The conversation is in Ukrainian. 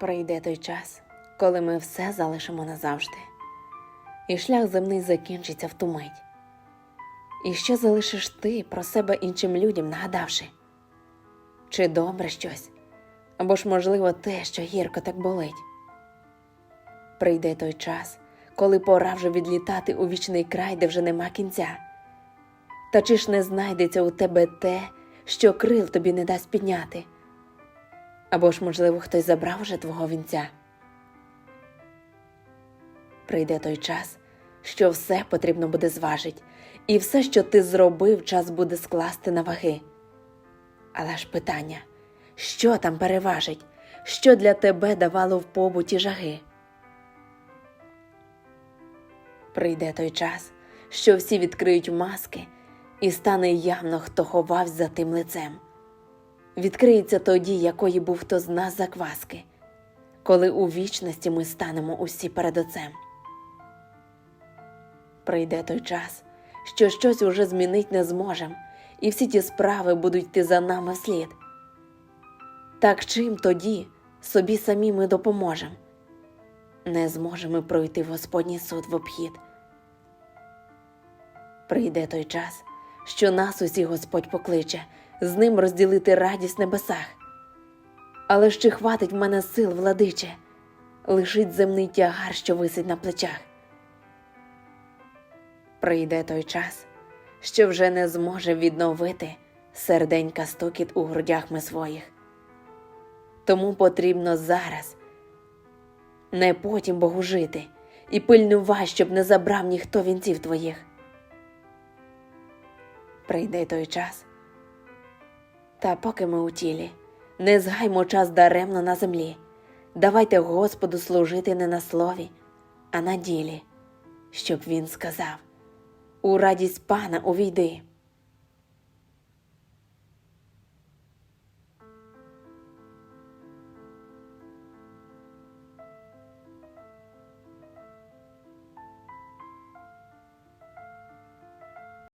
Прийде той час, коли ми все залишимо назавжди, і шлях земний закінчиться в ту мить. І що залишиш ти про себе іншим людям, нагадавши? Чи добре щось, або ж, можливо, те, що гірко так болить? Прийде той час, коли пора вже відлітати у вічний край, де вже нема кінця. Та чи ж не знайдеться у тебе те, що крил тобі не дасть підняти? Або ж, можливо, хтось забрав уже твого вінця? Прийде той час, що все потрібно буде зважить, і все, що ти зробив, час буде скласти на ваги. Але ж питання, що там переважить, що для тебе давало в побуті жаги? Прийде той час, що всі відкриють маски, і стане явно, хто ховався за тим лицем. Відкриється тоді, якої був хто з нас закваски, коли у вічності ми станемо усі перед Отцем. Прийде той час, що щось уже змінить не зможем, і всі ті справи будуть йти за нами вслід. Так чим тоді собі самі ми допоможем? Не зможемо пройти в Господній суд в обхід. Прийде той час, що нас усі Господь покличе, з ним розділити радість небесах. Але чи хватить в мене сил, владиче, лишить земний тягар, що висить на плечах. Прийде той час, що вже не зможе відновити серденька стукіт у грудях ми своїх. Тому потрібно зараз, не потім Богу жити, і пильнувай, щоб не забрав ніхто вінців твоїх. Прийде той час. Та поки ми у тілі, не згаймо час даремно на землі. Давайте Господу служити не на слові, а на ділі, щоб він сказав: У радість пана увійди.